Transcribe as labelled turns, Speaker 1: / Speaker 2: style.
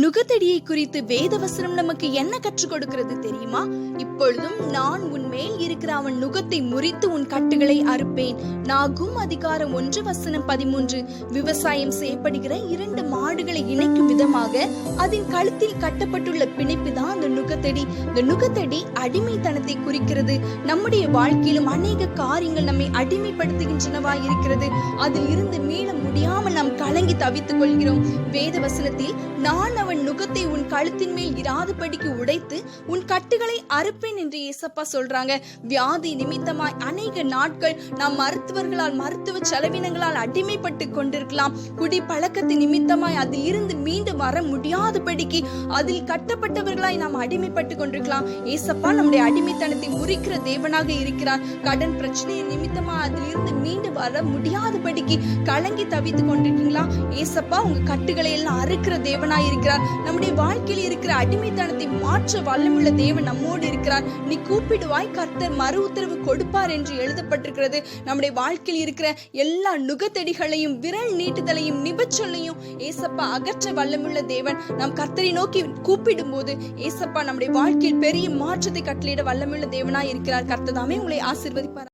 Speaker 1: நுகத்தடியை குறித்து வேதவசனம் நமக்கு என்ன கற்றுக் கொடுக்கிறது தெரியுமா? இப்பொழுதும் நான் உன் மேல் இருக்கிற அவன் நுகத்தை முறித்து உன் கட்டுகளை அறுப்பேன். நாகும் அதிகாரம் ஒன்று வசனம் பதிமூன்று. விவசாயம் செய்யப்படுகிற இரண்டு மாடுகளை இணைக்கும் விதமாக அதன் கழுத்தில் கட்டப்பட்டுள்ள பிணைப்பு தான் அந்த நுகத்தடி. இந்த நுகத்தடி அடிமைத்தனத்தை குறிக்கிறது. நம்முடைய வாழ்க்கையிலும் அநேக காரியங்கள் நம்மை அடிமைப்படுத்துகின்றனவா இருக்கிறது. அதில் இருந்து மீள முடியாமல் நாம் கலங்கி தவித்துக் கொள்கிறோம். வேத வசனத்தில் நான் அவன் நுகத்தை உன் கழுத்தின் மேல் இராதபடிக்கு உடைத்து உன் கட்டுகளை அறுப்பேன் என்று ஏசப்பா சொல்றாங்க. வியாதி நிமித்தமாய் அநேக நாட்கள் நாம் மருத்துவர்களால் மருத்துவ செலவினங்களால் அடிமைப்பட்டு கொண்டிருக்கலாம். குடி பழக்கத்தின் நிமித்தமாய் அதில் இருந்து மீண்டு வர முடியாதபடிக்கு அதில் கட்டப்பட்டவர்களாய் நாம் அடிமைப்பட்டு கொண்டிருக்கலாம். ஏசப்பா நம்முடைய அடிமைத்தனத்தை முறிக்கிற தேவனாக இருக்கிறார். கடன் பிரச்சனை நிமித்தமா அதில் இருந்து மீண்டு வர முடியாதபடிக்கு கலங்கி தவித்துக் கொண்டிருக்கீங்களா? ஏசப்பா உங்க கட்டுகளை எல்லாம் அறுக்கிற தேவனாய் இருக்கிறார். நம்முடைய வாழ்க்கை வாழ்க்கையில் இருக்கிற அடிமைத்தனத்தை மாற்ற வல்லமுள்ள தேவன் நம்மோடு இருக்கிறார். நீ கூப்பிடுவாய் கர்த்தர் மறு உத்தரவு கொடுப்பார் என்று எழுதப்பட்டிருக்கிறது. நம்முடைய வாழ்க்கையில் இருக்கிற எல்லா நுகத்தடிகளையும் விரல் நீட்டுதலையும் நிபச்சொல்லையும் ஏசப்பா அகற்ற வல்லமுள்ள தேவன். நாம் கர்த்தரை நோக்கி கூப்பிடும் போது ஏசப்பா நம்முடைய வாழ்க்கையில் பெரிய மாற்றத்தை கட்டளையிட வல்லமுள்ள தேவனாய் இருக்கிறார். கர்த்ததாமே உங்களை ஆசிர்வதிப்பார்